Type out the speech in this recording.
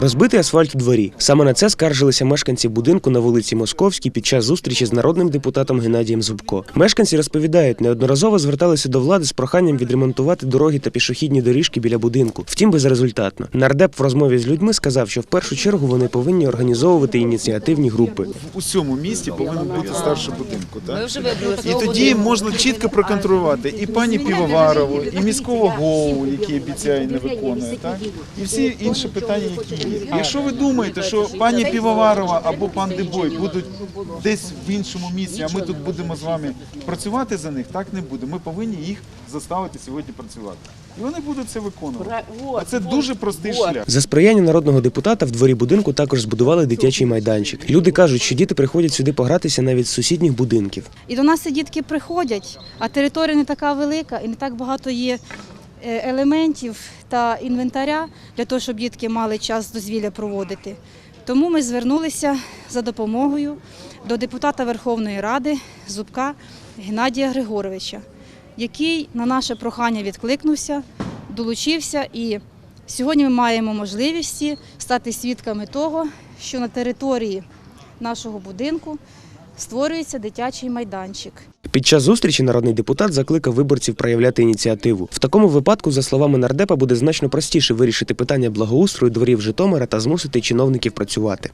Розбитий асфальт у дворі. Саме на це скаржилися мешканці будинку на вулиці Московській під час зустрічі з народним депутатом Геннадієм Зубко. Мешканці розповідають, неодноразово зверталися до влади з проханням відремонтувати дороги та пішохідні доріжки біля будинку. Втім, безрезультатно. Нардеп в розмові з людьми сказав, що в першу чергу вони повинні організовувати ініціативні групи. в усьому місті повинен бути старший будинку. Так? вже І тоді можна чітко проконтролювати і пані Півоварову, і міського голову, який обіцяє і не виконує, так? і всі інші питання, які є. Якщо ви думаєте, що пані Півоварова або пан Дебой будуть десь в іншому місці, а ми тут будемо з вами працювати за них, так не буде. Ми повинні їх заставити сьогодні працювати. І вони будуть це виконувати. А це дуже простий шлях. За сприяння народного депутата в дворі будинку також збудували дитячий майданчик. Люди кажуть, що діти приходять сюди погратися навіть з сусідніх будинків. І до нас і дітки приходять, а територія не така велика і не так багато є елементів та інвентаря для того, щоб дітки мали час дозвілля проводити. Тому ми звернулися за допомогою до депутата Верховної Ради Зубка Геннадія Григоровича, який на наше прохання відкликнувся, долучився і сьогодні ми маємо можливість стати свідками того, що на території нашого будинку створюється дитячий майданчик. Під час зустрічі народний депутат закликав виборців проявляти ініціативу. В такому випадку, за словами нардепа, буде значно простіше вирішити питання благоустрою дворів Житомира та змусити чиновників працювати.